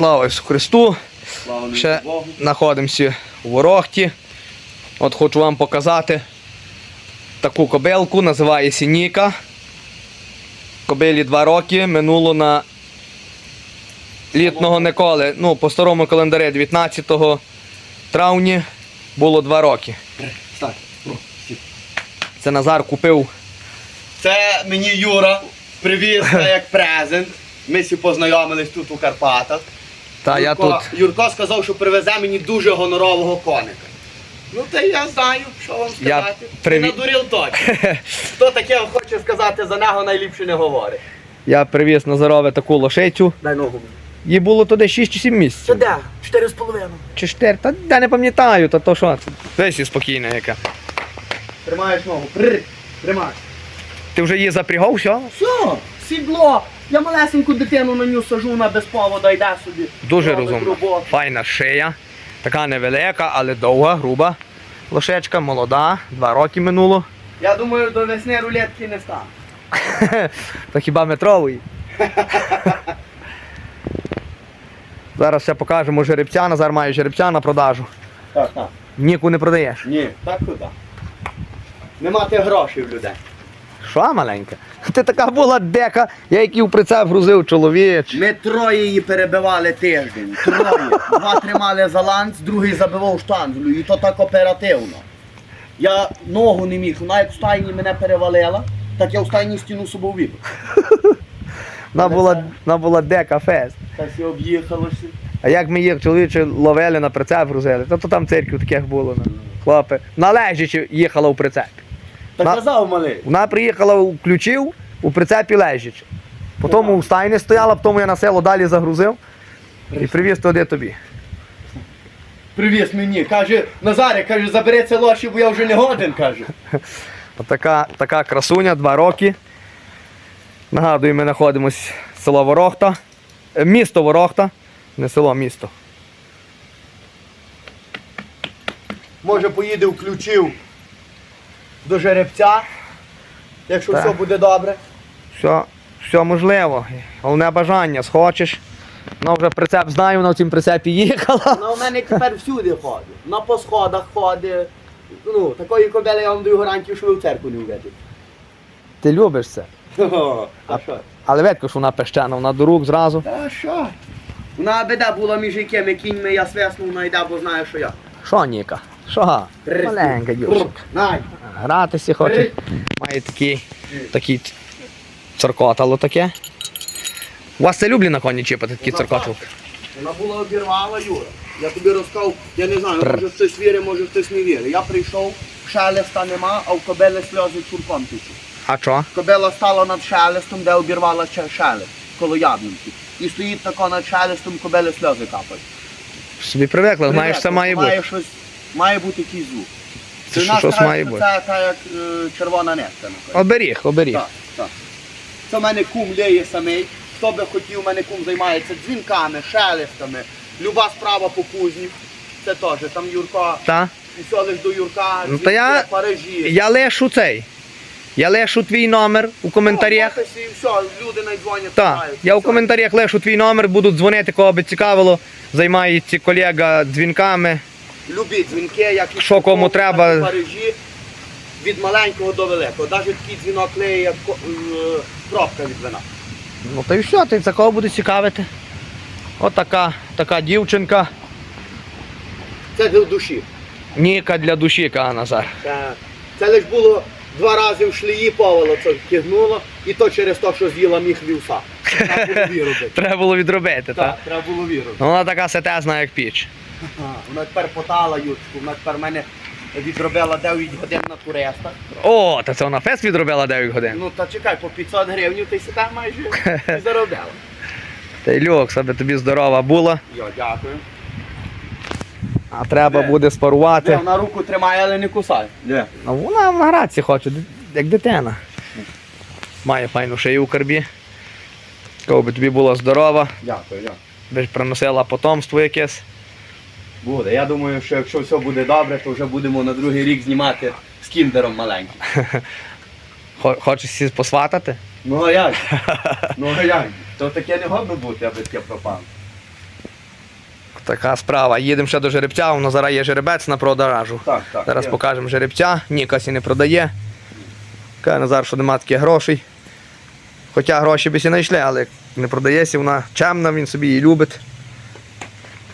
Слава Ісусу Христу! Слава Ще Богу. знаходимося у Ворохті. От хочу вам показати таку кобилку, називається Ніка. Кобилі 2 роки, минуло на літного Николи. Ну, по старому календарі 19 травня було 2 роки. Сі. Це Назар купив. Це мені Юра привіз як презент. Ми всі познайомились тут у Карпатах. Та я Юрко, тут. Юрко сказав, що привезе мені дуже гонорового коника. Ну та я знаю, що вам Я сказати. приві- Не надурив точно. Хто таке хоче сказати за нього, найліпше не говорить. Я привіз Назарове таку лошицю. Дай ногу. Їй було туди 6 чи 7 місяців. де? Чотири з половиною. Чи 4? Та я не пам'ятаю, та то що. Десь спокійна яка. Тримаєш ногу. Прр. Тримай. Ти вже її запрягав, все? Все, сідло. Я малесеньку дитину на нього сажу на без повода, йде собі. Дуже Робить розумна. роботу. Файна шия. Така невелика, але довга, груба. Лошечка, молода, два роки минуло. Я думаю, до весни рулетки не стане. Та хіба метровий. Зараз ще покажемо жеребця. Назар має жеребця на продажу. Так, так. Ніку не продаєш. Ні, так куди? Нема тих грошей в людей. Що маленька? Ти така була дека, я який в прицеп грузив чоловіч. Ми троє її перебивали тиждень. Троє. Два тримали за ланц, другий забивав штанзлю. І то так оперативно. Я ногу не міг. Вона як в стайні мене перевалила, так я в стайні стіну собою вибив. Вона була, вона була дека фест. Та всі об'їхалося. А як ми їх чоловіче ловили на прицеп грузили, то, то там церквів таких було. ну, Хлопи. Належачи їхала в прицепі. Та казав малий. Вона приїхала у ключів у прицепі лежачи. Потім у стайні стояла, потім я на село далі загрузив і привіз туди тобі. Привіз мені. Каже, Назарі, каже, забери це лоші, бо я вже не годен, каже. Отака така красуня, два роки. Нагадую, ми знаходимося село Ворохта. Е, Місто Ворохта. Не село, місто. Може поїде включив до жеребця, якщо Так. все буде добре. Все, все можливо. Головне бажання, схочеш. Ну вже прицеп знаю, на цім прицепі їхала. Вона у мене тепер всюди ходить. На по сходах ходить. Ну, такої кобели я вам даю гарантію, що ви в церкву не уведете. Ти любиш це. А що? Але видко, що вона пещена, вона до рук зразу. Та що? Вона бида була між якими кіньми, я свеснув, вона йде, бо знає, що я. Що, Ніка? Що? Маленька дівчинка. Гратися хоче. Має такий, такий царкотало таке. У вас це люблі на коні чіпати, такі царкотало? Вона була обірвала Юра. Я тобі розказав, я не знаю, може хтось вірить, може хтось не вірить. Я прийшов, шелеста нема, а в кобели сльози чурком течуть. А що? Кобила стала над шелестом, де обірвала шелест, коло яблунки. І стоїть тако над шелестом, кобили сльози капають. Собі привикла, знаєш, це має Має бути. щось, має бути якийсь звук. Це в що- щось має бути. Це та як е, червона нитка. напевно. Оберіг, оберіг. Так, так. Це в мене кум лєє самий. Хто би хотів, в мене кум займається дзвінками, шелестами. Люба справа по кузні. Це теж, там Юрко, Та? і все лиш до Юрка, Ну, дзвінки, я- Парижі. Я лишу цей. Я лишу твій номер у коментарях. Ну, ось І все, люди найдзвонять. Так, я у все. коментарях лишу твій номер, будуть дзвонити, кого би цікавило. Займається колега дзвінками. Любі дзвінки, як і Що кому треба. Парижі, від маленького до великого. Навіть такий дзвінок леє, як ко- е, пробка від вина. Ну та й все, ти за кого буде цікавити. От така, така дівчинка. Це до душі. Ніка для душі, каже Назар. Це, це лише було два рази в шлії повало це тягнуло, і то через те, що з'їла міг вівса. Треба було вірити. Треба було відробити, так? Так, треба було вірити. Ну, вона така сетезна, як піч. Вона тепер потала Юрчику, вона тепер мене відробила 9 годин на туристах. О, та це вона фест відробила 9 годин. Ну та чекай, по 500 гривень ти сіда майже і заробляла. Та й люкс, аби тобі здорова була. Йо, дякую. А треба Де? буде Де, спарувати. вона руку тримає, але не кусає. Де? А вона на граці хоче, як дитина. Має файну шию у карбі. Кого би тобі була здорова, Дякую, дякую. би ж приносила потомство якесь. Буде. Я думаю, що якщо все буде добре, то вже будемо на другий рік знімати з кіндером маленьким. Хо- Хочеш сі посватати? Ну а як? Ну а як? То таке не годно бути, аби таке пропало. Така справа. Їдемо ще до жеребця, нас зараз є жеребець на продажу. Так, так. Зараз є. покажемо жеребця. Нікасі не продає. Каже Назар, що нема таких грошей. Хоча гроші б і знайшли, але не продається, вона чемна, він собі її любить.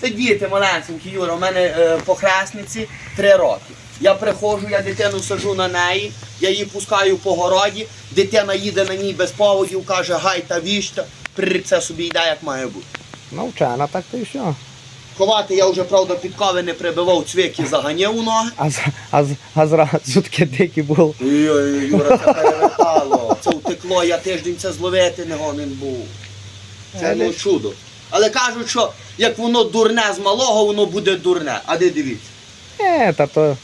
Це діти малесенькі, Юра, у мене е, похресниці три роки. Я приходжу, я дитину сажу на неї, я її пускаю по городі, дитина їде на ній без поводів, каже гай та пррр, це собі йде, як має бути. Навчена, так то і все. Ховати я вже, правда, підкови не прибивав, цвіки заганяв у ноги. А, з- а, з- а зразу таке дикі було. Ой-ой, Юра, це перевертало. Це втекло, я тиждень це зловити не гонен був. Це ну чудо. Але кажуть, що як воно дурне з малого, воно буде дурне. А де дивіться? Е, та то,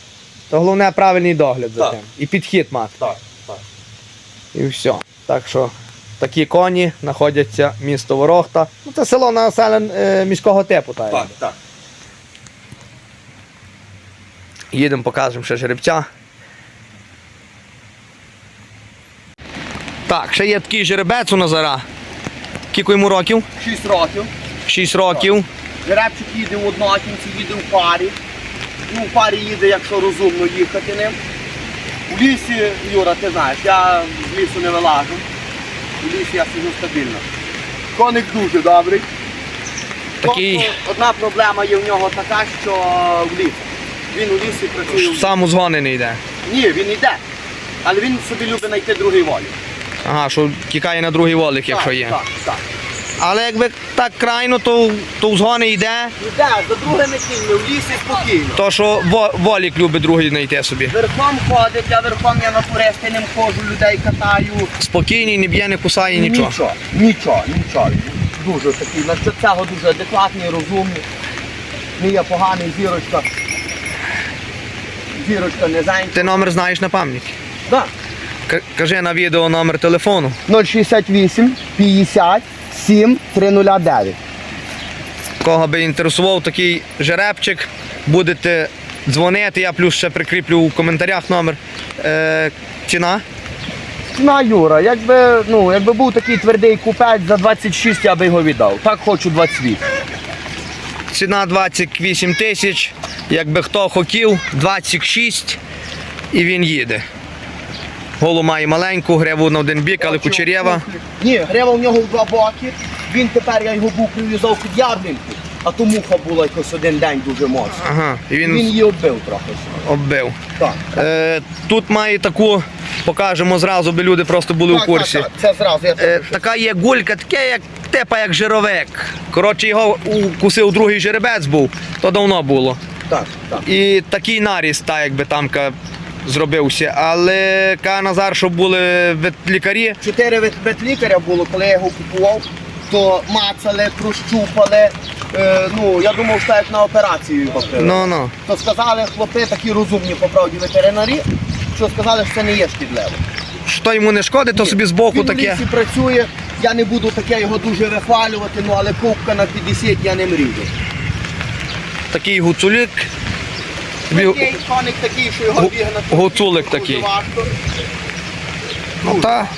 то головне правильний догляд за Так. тим. І підхід мати. Так, так. І все. Так що такі коні знаходяться місто Ворохта. Ну, це село населен е, міського типу. Так. Так, так. Їдемо, покажемо ще жеребця. Так, ще є такий жеребець у Назара. Кілько йому років? Шість років. 6 років. Жеребчик їде в однокінці, їде в парі. Ну, в парі їде, якщо розумно їхати ним. У лісі, Юра, ти знаєш, я з лісу не вилажу. У лісі я сиджу стабільно. Коник дуже добрий. Такий- Тобто, одна проблема є в нього така, що в лісі. Він у лісі працює. Сам у згони не йде. Ні, він йде. Але він собі любить знайти другий волі. Ага, що тікає на другий волик, якщо є. Так, так. Але якби так крайно, то, то у згони йде, Йде, за другими кіньми, в лісі спокійно. то що во- волік любить другий знайти собі. Верхом ходить, я верхом я на туристи ним ходжу, людей катаю. Спокійний, не б'є, не кусає, нічого. Нічого, нічого, нічого. Дуже такий, насчет цього дуже адекватний, розумний. Не є поганий, зірочка. Зірочка не зайнята. Ти номер знаєш на пам'ять. Да. Кажи на відео номер телефону. 068 50 7 309. Кого би інтересував такий жеребчик, будете дзвонити, я плюс ще прикріплю у коментарях номер. Е, ціна. Ціна Юра, якби, ну, якби був такий твердий купець за 26, я би його віддав. Так хочу 28. Ціна 28 тисяч. Якби хто хотів, 26 і він їде. Голу має маленьку, гриву на один бік, але кучерєва. Ні, грива в нього в два боки. Він тепер я його був прив'язав під яблінку, а то муха була якось один день дуже моцно. Ага, і Він він її оббив трохи. оббив. Так. Е, тут має таку, покажемо зразу, би люди просто були в курсі. Так, так, це зразу. Я Е, так, така є гулька, таке як типа як жировик. Коротше, його укусив другий жеребець був, то давно було. так, так. І такий наріс, так якби тамка зробився. Але каже Назар, що були ветлікарі, Чотири вет- ветлікаря було, коли я його купував, то мацали, прощупали. Е, ну, я думав, що як на операцію його привели. ну ну. То сказали хлопці, такі розумні по правді ветеринарі, що сказали, що це не є шкідливо. Що йому не шкодить, то собі збоку Він в таке. лісі працює, я не буду таке його дуже вихвалювати, ну але ковка на 50 я не мрію. Такий гуцулік. Тобі- коник такий, що його вігнати. гуцулик такий. Ну, та.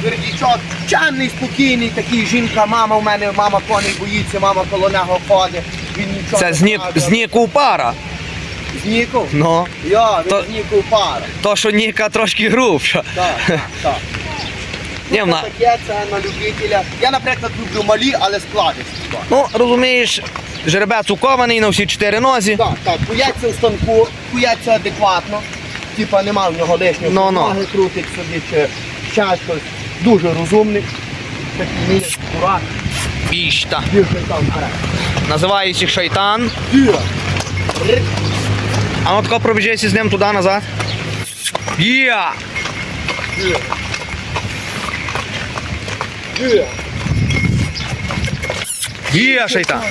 Твердічок, чемний, спокійний, такий жінка, мама в мене, мама коней боїться, мама коло нього ходить. Він нічого Це не з, Нік, каже. з Ніку пара. З Ніком? Ну, Я, він То- з пара. то, що Ніка трошки грубша. Так, так, так. Ні, вона- таке, це на любителя. Я, наприклад, люблю малі, але складисті. Ну, розумієш, жеребець укований на всі чотири нозі. так, так. куяться в станку, куяться адекватно. Типа нема в нього лишнього, що ну. ноги крутить собі, чи ще щось. Дуже розумний. Такий не є дурак, Пішта. там вперед. Називається шайтан. А ну тако пробіжайся з ним туди назад. Є! Діра. Є шайтан.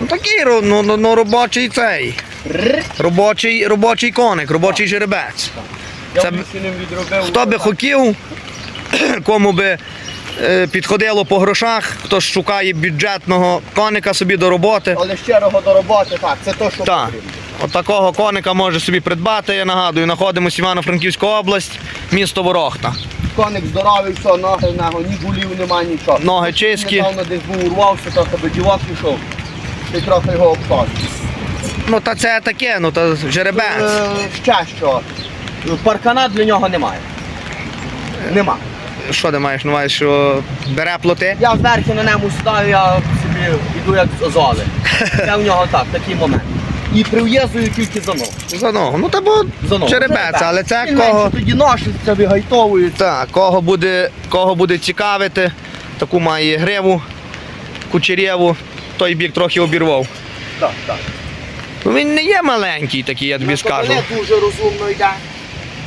Ну такий ну, ну, ну, робочий цей. Робочий, робочий коник, робочий жеребець. Це. Хто би хотів, кому би е, підходило по грошах, хто шукає бюджетного коника собі до роботи. Але щирого до роботи, так, це то, що Так. Потрібно. От коника може собі придбати, я нагадую, знаходимося Івано-Франківська область, місто Ворохта. Коник здоровий, все, ноги в нього, ні болів, нема нічого. Ноги чисті. Недавно десь був урвався, трохи би дівок пішов. Ти трохи його обходив. Ну та це таке, ну та жеребець. Е, ще що? Паркана для нього немає. Нема. Що ти маєш на увазі, що бере плоти? Я зверху на ньому сідаю, я собі йду як з озоли. Це в нього так, такий момент. І прив'язую тільки за ногу. За ногу. Ну та бо За ногу. жеребець, але це кого. менше тоді ношиться, вигайтовується. Так, кого буде, кого буде цікавити, таку має гриву, кучерєву, той бік трохи обірвав. Так, так. Ну він не є маленький такий, я тобі скажу. Кобиле дуже розумно йде.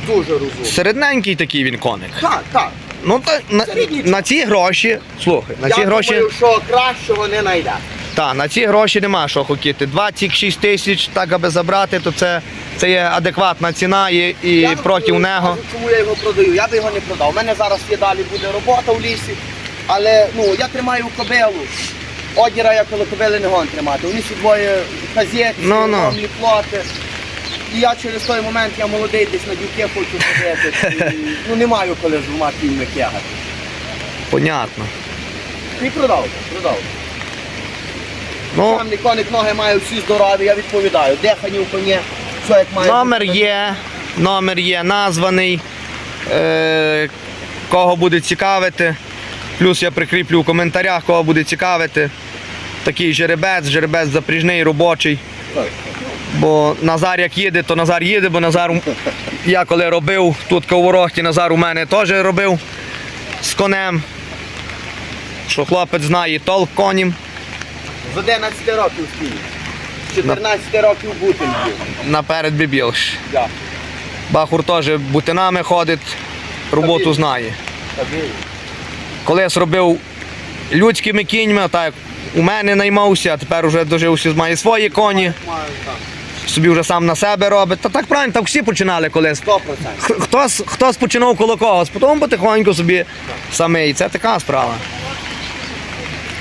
Дуже розумно. Середненький такий він коник. Так, так. Ну та на, Середній. на ці гроші, слухай, на ці Я гроші. думаю, що кращого не знайде. Та, на ці гроші нема що хотіти. 26 тисяч, так аби забрати, то це, це є адекватна ціна і, і Я проти вам нього. Чому я його продаю? Я би його не продав. У мене зараз є далі буде робота в лісі, але ну, я тримаю кобилу. Одіра я коло кобили не гон тримати. Вони всі двоє казети, Ну, ну. плоти. І я через той момент я молодий десь на дівки хочу ходити. Ну не маю коли з двома кіньми кягати. Понятно. Ти продав, продав. Ну, Там коник ноги має всі здорові, я відповідаю. Дихання в коні, все як має номер бути. є, номер є названий. Е, кого буде цікавити. Плюс я прикріплю в коментарях, кого буде цікавити. Такий жеребець, жеребець запріжний, робочий. Бо Назар як їде, то Назар їде, бо Назар я коли робив тут в Ворохті, Назар у мене теж робив з конем. Що хлопець знає толк конім. З 11 років скільки? З 14 років бутин був. Наперед бібілш. Да. Бахур теж бутинами ходить, роботу знає. Стабільно. Колись робив людськими кіньми, так у мене наймався, а тепер вже дожився, має свої коні, Маю так. собі вже сам на себе робить. Та так правильно, так всі починали колись. 100%. Х- Хтось, хтось починав коло когось, потім потихоньку собі самий. Це така справа.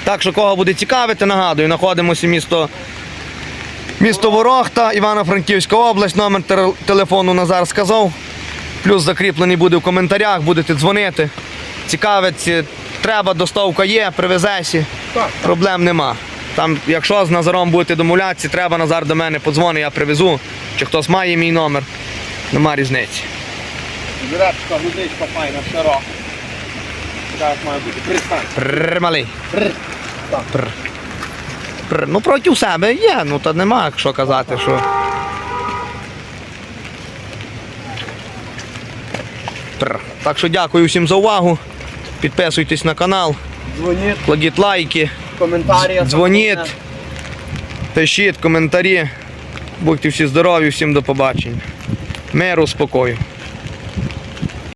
Так що кого буде цікавити, нагадую, знаходимося місто, місто Ворохта, Івано-Франківська область, номер телефону Назар сказав. Плюс закріплений буде в коментарях, будете дзвонити. Цікавиться, треба, доставка є, привезесі, проблем нема. Там, якщо з Назаром будете домовлятися, треба Назар до мене подзвонить, я привезу. Чи хтось має мій номер, нема різниці. Жирачка, грудичка файна, широка. Так має бути. Пристань. Прррр, малий. Прр. Так. Прррр. Прррр. Ну проти себе є, ну та нема що казати, що. Прррр. Так що дякую всім за увагу. Підписуйтесь на канал, Дзвоніть, кладіть лайки, коментарі. дзвоніть, пишіть коментарі. Будьте всі здорові, всім до побачення. Миру, спокою.